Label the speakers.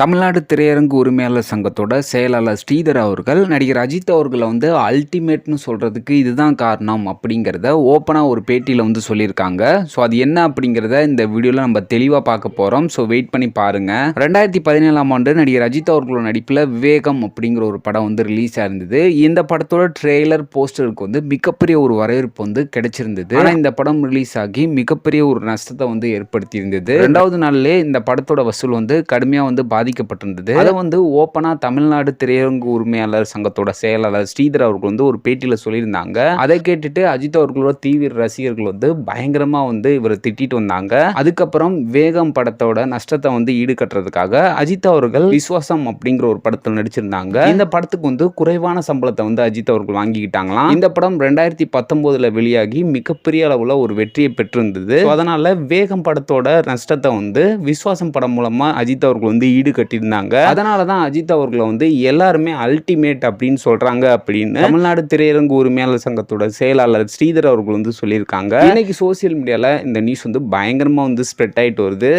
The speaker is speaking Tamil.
Speaker 1: தமிழ்நாடு திரையரங்கு உரிமையாளர் சங்கத்தோட செயலாளர் ஸ்ரீதர் அவர்கள் நடிகர் அஜித் அவர்களை வந்து அல்டிமேட்னு சொல்கிறதுக்கு இதுதான் காரணம் அப்படிங்கிறத ஓப்பனாக ஒரு பேட்டியில் வந்து சொல்லியிருக்காங்க. ஸோ அது என்ன அப்படிங்கிறத இந்த வீடியோவில் நம்ம தெளிவாக பார்க்க போகிறோம் ஸோ வெயிட் பண்ணி பாருங்கள் ரெண்டாயிரத்தி பதினேழாம் ஆண்டு நடிகர் அஜித் அவர்களோட நடிப்பில் விவேகம் அப்படிங்கிற ஒரு படம் வந்து ரிலீஸ் ஆயிருந்தது இந்த படத்தோட ட்ரெய்லர் போஸ்டருக்கு வந்து மிகப்பெரிய ஒரு வரவேற்பு வந்து கிடைச்சிருந்தது. ஆனால் இந்த படம் ரிலீஸ் ஆகி மிகப்பெரிய ஒரு நஷ்டத்தை வந்து ஏற்படுத்தியிருந்தது. ரெண்டாவது நாள்லேயே இந்த படத்தோட வசூல் வந்து கடுமையாக வந்து பாதிக்கப்பட்டிருந்தது. அதை வந்து ஓப்பனாக தமிழ்நாடு திரையரங்கு உரிமையாளர் சங்கத்தோட செயலாளர் ஸ்ரீதர் அவர்கள் வந்து ஒரு பேட்டியில் சொல்லியிருந்தாங்க. அதை கேட்டுட்டு அஜித் அவர்களோட தீவிர ரசிகர்கள் வந்து பயங்கரமா வந்து இவரை திட்டிட்டு வந்தாங்க. அதுக்கப்புறம் வேகம் படத்தோட நஷ்டத்தை வந்து ஈடுகட்டுறதுக்காக அஜித் அவர்கள் விஸ்வாசம் அப்படிங்கிற ஒரு படத்தில் நடிச்சிருந்தாங்க. இந்த படத்துக்கு வந்து குறைவான சம்பளத்தை வந்து அஜித் அவர்கள் வாங்கிக்கிட்டாங்களாம். இந்த படம் ரெண்டாயிரத்தி பத்தொன்பதுல வெளியாகி மிகப்பெரிய அளவுல ஒரு வெற்றியை பெற்றிருந்தது. அதனால வேகம் படத்தோட நஷ்டத்தை வந்து விஸ்வாசம் படம் மூலமா அஜித் அவர்கள் வந்து ஈடு கட்டியிருந்தாங்க. அதனால தான் அஜித் அவர்களை வந்து எல்லாருமே அல்டிமேட் அப்படின்னு சொல்றாங்க அப்படின்னு தமிழ்நாடு திரையரங்கு உரிமையாளர் சங்கத்தோட செயலாளர் ஸ்ரீதர் அவர்கள் வந்து சொல்லியிருக்காங்க. இன்னைக்கு சோசியல் மீடியால இந்த நியூஸ் வந்து பயங்கரமா வந்து ஸ்ப்ரெட் ஆயிட்டு வருது.